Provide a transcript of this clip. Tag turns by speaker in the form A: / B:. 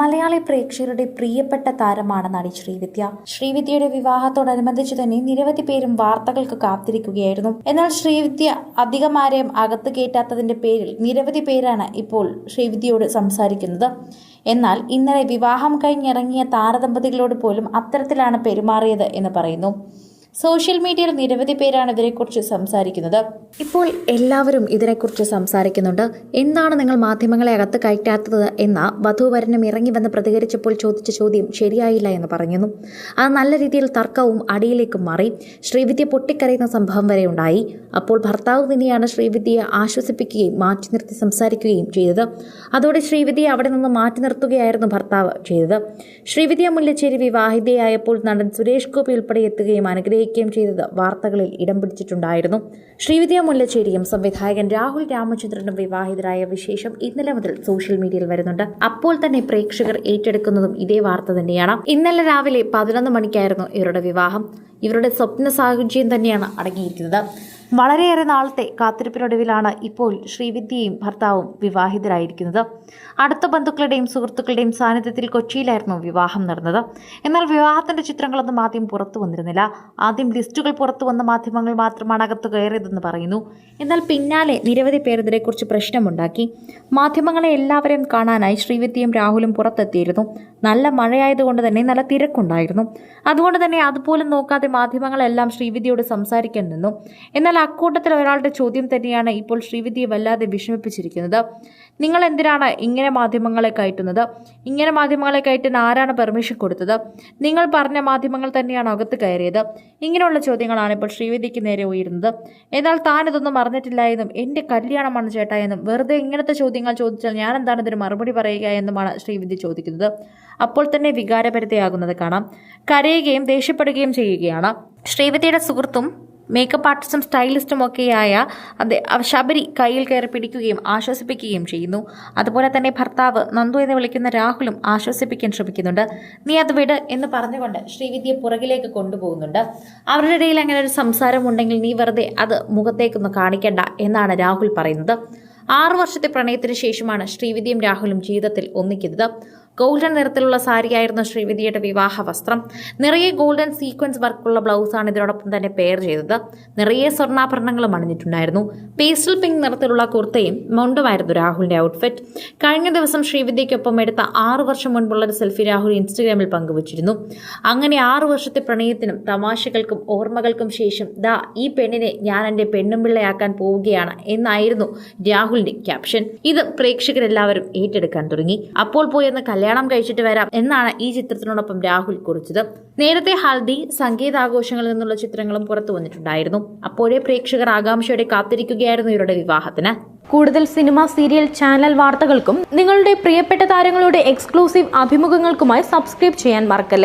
A: മലയാളി പ്രേക്ഷകരുടെ പ്രിയപ്പെട്ട താരമാണ് നടി ശ്രീവിദ്യ. ശ്രീവിദ്യയുടെ വിവാഹത്തോടനുബന്ധിച്ച് തന്നെ നിരവധി പേരും വാർത്തകൾക്ക് കാത്തിരിക്കുകയായിരുന്നു. എന്നാൽ ശ്രീവിദ്യ അധികമാരെയും അകത്ത് കയറ്റാത്തതിന്റെ പേരിൽ നിരവധി പേരാണ് ഇപ്പോൾ ശ്രീവിദ്യയോട് സംസാരിക്കുന്നത്. എന്നാൽ ഇന്നലെ വിവാഹം കഴിഞ്ഞിറങ്ങിയ താരദമ്പതികളോട് പോലും അത്തരത്തിലാണ് പെരുമാറിയത് എന്ന് പറയുന്നു. സോഷ്യൽ മീഡിയയിൽ നിരവധി പേരാണ് ഇതിനെക്കുറിച്ച് സംസാരിക്കുന്നത്. ഇപ്പോൾ എല്ലാവരും ഇതിനെക്കുറിച്ച് സംസാരിക്കുന്നുണ്ട്. എന്താണ് നിങ്ങൾ മാധ്യമങ്ങളെ അകത്ത് കയറ്റാത്തത് എന്ന വധുവരനും ഇറങ്ങി വന്ന് പ്രതികരിച്ചപ്പോൾ ചോദിച്ച ചോദ്യം ശരിയായില്ല എന്ന് പറഞ്ഞിരുന്നു അത് നല്ല രീതിയിൽ തർക്കവും അടിയിലേക്കും മാറി. ശ്രീവിദ്യ പൊട്ടിക്കരയുന്ന സംഭവം വരെ ഉണ്ടായി. അപ്പോൾ ഭർത്താവ് തന്നെയാണ് ശ്രീവിദ്യയെ ആശ്വസിപ്പിക്കുകയും മാറ്റി നിർത്തി സംസാരിക്കുകയും ചെയ്തത്. അതോടെ ശ്രീവിദ്യയെ അവിടെ നിന്ന് മാറ്റി നിർത്തുകയായിരുന്നു ഭർത്താവ് ചെയ്തത്. ശ്രീവിദ്യ മുല്ലച്ചേരി വിവാഹിതയായപ്പോൾ നടൻ സുരേഷ് ഗോപി ഉൾപ്പെടെ എത്തുകയും അനുഗ്രഹിക്കുകയും ചെയ്തത് വാർത്തകളിൽ ഇടം പിടിച്ചിട്ടുണ്ടായിരുന്നു. ശ്രീവിദ്യ മുല്ലശ്ശേരിയും സംവിധായകൻ രാഹുൽ രാമചന്ദ്രനും വിവാഹിതരായ വിശേഷം ഇന്നലെ മുതൽ സോഷ്യൽ മീഡിയയിൽ വരുന്നുണ്ട്. അപ്പോൾ തന്നെ പ്രേക്ഷകർ ഏറ്റെടുക്കുന്നതും ഇതേ വാർത്ത തന്നെയാണ്. ഇന്നലെ രാവിലെ പതിനൊന്ന് മണിക്കായിരുന്നു ഇവരുടെ വിവാഹം. ഇവരുടെ സ്വപ്ന സാഹചര്യം തന്നെയാണ് അടങ്ങിയിരിക്കുന്നത്. വളരെയേറെ നാളത്തെ കാത്തിരിപ്പിനൊടുവിലാണ് ഇപ്പോൾ ശ്രീവിദ്യയും ഭർത്താവും വിവാഹിതരായിരിക്കുന്നത്. അടുത്ത ബന്ധുക്കളുടെയും സുഹൃത്തുക്കളുടെയും സാന്നിധ്യത്തിൽ കൊച്ചിയിലായിരുന്നു വിവാഹം നടന്നത്. എന്നാൽ വിവാഹത്തിന്റെ ചിത്രങ്ങളൊന്നും ആദ്യം പുറത്തു വന്നിരുന്നില്ല. ആദ്യം ലിസ്റ്റുകൾ പുറത്തു വന്ന മാധ്യമങ്ങൾ മാത്രമാണ് അകത്ത് കയറിയതെന്ന് പറയുന്നു. എന്നാൽ പിന്നാലെ നിരവധി പേർ ഇതിനെക്കുറിച്ച് പ്രശ്നമുണ്ടാക്കി. മാധ്യമങ്ങളെ എല്ലാവരെയും കാണാനായി ശ്രീവിദ്യയും രാഹുലും പുറത്തെത്തിയിരുന്നു. നല്ല മഴയായതുകൊണ്ട് തന്നെ നല്ല തിരക്കുണ്ടായിരുന്നു. അതുകൊണ്ട് തന്നെ അതുപോലും നോക്കാതെ മാധ്യമങ്ങളെല്ലാം ശ്രീവിദ്യയോട് സംസാരിക്കാൻ നിന്നു. എന്നാൽ അക്കൂട്ടത്തിൽ ഒരാളുടെ ചോദ്യം തന്നെയാണ് ഇപ്പോൾ ശ്രീവിദ്യയെ വല്ലാതെ വിഷമിപ്പിച്ചിരിക്കുന്നത്. നിങ്ങൾ എന്തിനാണ് ഇങ്ങനെ മാധ്യമങ്ങളെ കയറ്റുന്നത്? ഇങ്ങനെ മാധ്യമങ്ങളെ കയറ്റാൻ ആരാണ് പെർമിഷൻ കൊടുത്തത്? നിങ്ങൾ പറഞ്ഞ മാധ്യമങ്ങൾ തന്നെയാണ് അകത്ത് കയറിയത്. ഇങ്ങനെയുള്ള ചോദ്യങ്ങളാണ് ഇപ്പോൾ ശ്രീവിദ്യയ്ക്ക് നേരെ ഉയരുന്നത്. എന്നാൽ താൻ ഇതൊന്നും അറിഞ്ഞിട്ടില്ല എന്നും എന്റെ കല്യാണമാണ് ചേട്ടാ എന്നും വെറുതെ ഇങ്ങനത്തെ ചോദ്യങ്ങൾ ചോദിച്ചാൽ ഞാൻ എന്താണ് ഇതിന് മറുപടി പറയുക എന്നുമാണ് ശ്രീവിദ്യ ചോദിക്കുന്നത്. അപ്പോൾ തന്നെ വികാരപരിതയാകുന്നത് കാണാം. കരയുകയും ദേഷ്യപ്പെടുകയും ചെയ്യുകയാണ്. ശ്രീവിദ്യയുടെ സുഹൃത്തും മേക്കപ്പ് ആർട്ടിസ്റ്റും സ്റ്റൈലിസ്റ്റും ഒക്കെയായ ശബരി കയ്യിൽ കയറി പിടിക്കുകയും ആശ്വസിപ്പിക്കുകയും ചെയ്യുന്നു. അതുപോലെ തന്നെ ഭർത്താവ് നന്ദു എന്ന് വിളിക്കുന്ന രാഹുലും ആശ്വസിപ്പിക്കാൻ ശ്രമിക്കുന്നുണ്ട്. നീ അത് വിട് എന്ന് പറഞ്ഞുകൊണ്ട് ശ്രീവിദ്യ പുറകിലേക്ക് കൊണ്ടുപോകുന്നുണ്ട്. അവരുടെ ഇടയിൽ അങ്ങനെ ഒരു സംസാരം ഉണ്ടെങ്കിൽ നീ വെറുതെ അത് മുഖത്തേക്കൊന്ന് കാണിക്കണ്ട എന്നാണ് രാഹുൽ പറയുന്നത്. ആറു വർഷത്തെ പ്രണയത്തിന് ശേഷമാണ് ശ്രീവിദ്യയും രാഹുലും ജീവിതത്തിൽ ഒന്നിക്കുന്നത്. ഗോൾഡൻ നിറത്തിലുള്ള സാരിയായിരുന്നു ശ്രീവിധിയുടെ വിവാഹ വസ്ത്രം നിറയെ ഗോൾഡൻ സീക്വൻസ് വർക്കുള്ള ബ്ലൗസാണ് ഇതിനോടൊപ്പം തന്നെ പെയർ ചെയ്തത്. നിറയെ സ്വർണാഭരണങ്ങളും അണിഞ്ഞിട്ടുണ്ടായിരുന്നു. പേസ്റ്റൽ പിങ്ക് നിറത്തിലുള്ള കുർത്തയും മൗണ്ടുമായിരുന്നു രാഹുലിന്റെ ഔട്ട്ഫിറ്റ് കഴിഞ്ഞ ദിവസം ശ്രീവിദ്യയ്ക്കൊപ്പം എടുത്ത ആറു വർഷം മുൻപുള്ള ഒരു സെൽഫി രാഹുൽ ഇൻസ്റ്റഗ്രാമിൽ പങ്കുവച്ചിരുന്നു. അങ്ങനെ ആറു വർഷത്തെ പ്രണയത്തിനും തമാശകൾക്കും ഓർമ്മകൾക്കും ശേഷം ദാ ഈ പെണ്ണിനെ ഞാൻ എന്റെ പെണ്ണും പിള്ളയാക്കാൻ പോവുകയാണ് എന്നായിരുന്നു രാഹുലിന്റെ ക്യാപ്ഷൻ ഇത് പ്രേക്ഷകരെല്ലാവരും ഏറ്റെടുക്കാൻ തുടങ്ങി. അപ്പോൾ പോയെന്ന് കല്യാണം കഴിച്ചിട്ട് വരാം എന്നാണ് ഈ ചിത്രത്തിനോടൊപ്പം രാഹുൽ കുറിച്ചത്. നേരത്തെ ഹൽദി സംഗീതാഘോഷങ്ങളിൽ നിന്നുള്ള ചിത്രങ്ങളും പുറത്തു വന്നിട്ടുണ്ടായിരുന്നു. അപ്പോഴേ പ്രേക്ഷകർ ആകാംക്ഷയോടെ കാത്തിരിക്കുകയായിരുന്നു ഇവരുടെ വിവാഹത്തിന്.
B: കൂടുതൽ സിനിമ സീരിയൽ ചാനൽ വാർത്തകൾക്കും നിങ്ങളുടെ പ്രിയപ്പെട്ട താരങ്ങളുടെ എക്സ്ക്ലൂസീവ് അഭിമുഖങ്ങൾക്കുമായി സബ്സ്ക്രൈബ് ചെയ്യാൻ മറക്കല്ലേ?